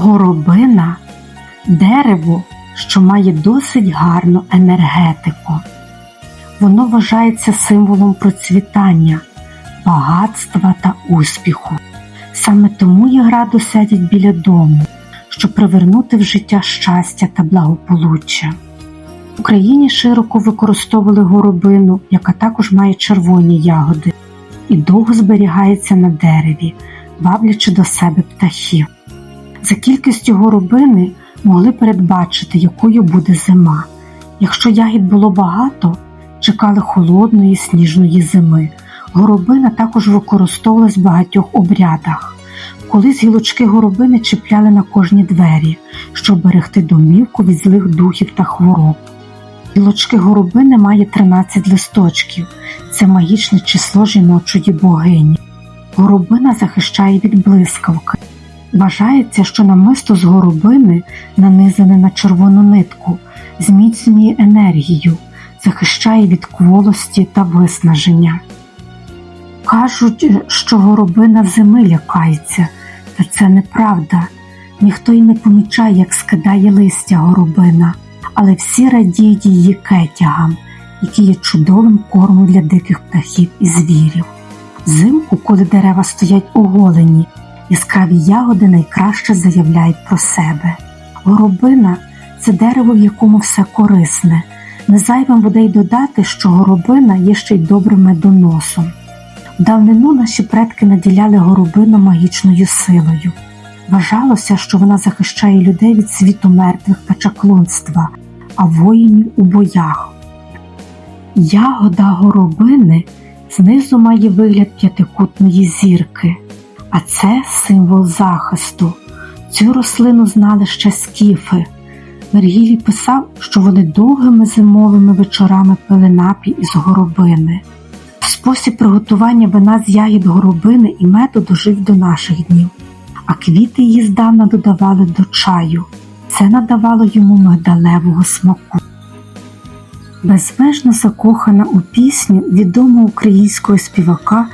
Горобина дерево, що має досить гарну енергетику. Воно вважається символом процвітання, багатства та успіху. Саме тому Єграду сядять біля дому, щоб привернути в життя щастя та благополуччя. В Україні широко використовували горобину, яка також має червоні ягоди, і довго зберігається на дереві, ваблячи до себе птахів. За кількістю горобини могли передбачити, якою буде зима. Якщо ягід було багато, чекали холодної сніжної зими. Горобина також використовувалась в багатьох обрядах. Колись гілочки горобини чіпляли на кожні двері, щоб берегти домівку від злих духів та хвороб. Гілочки горобини має 13 листочків. Це магічне число жіночої богині. Горобина захищає від блискавки. Вважається, що намисто з горобини, нанизане на червону нитку, зміцнює енергію, захищає від кволості та виснаження. Кажуть, що горобина зими лякається, та це неправда. Ніхто й не помічає, як скидає листя горобина, але всі радіють її кетягам, які є чудовим кормом для диких птахів і звірів. Взимку, коли дерева стоять оголені, яскраві ягоди найкраще заявляють про себе. Горобина це дерево, в якому все корисне. Незайвим буде й додати, що горобина є ще й добрим медоносом. В давнину наші предки наділяли горобину магічною силою. Вважалося, що вона захищає людей від світу мертвих та чаклунства, а воїнів у боях. Ягода горобини знизу має вигляд п'ятикутної зірки, а це символ захисту. Цю рослину знали ще скіфи. Вергілій писав, що вони довгими зимовими вечорами пили напій із горобини. Спосіб приготування вина з ягід горобини і меду дожив до наших днів, а квіти її здавна додавали до чаю. Це надавало йому мигдалевого смаку. Безмежно закохана у пісню відомого українського співака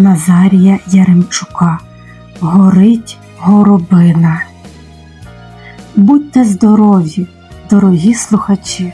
Назарія Яремчука Горить горобина. Будьте здорові, дорогі слухачі!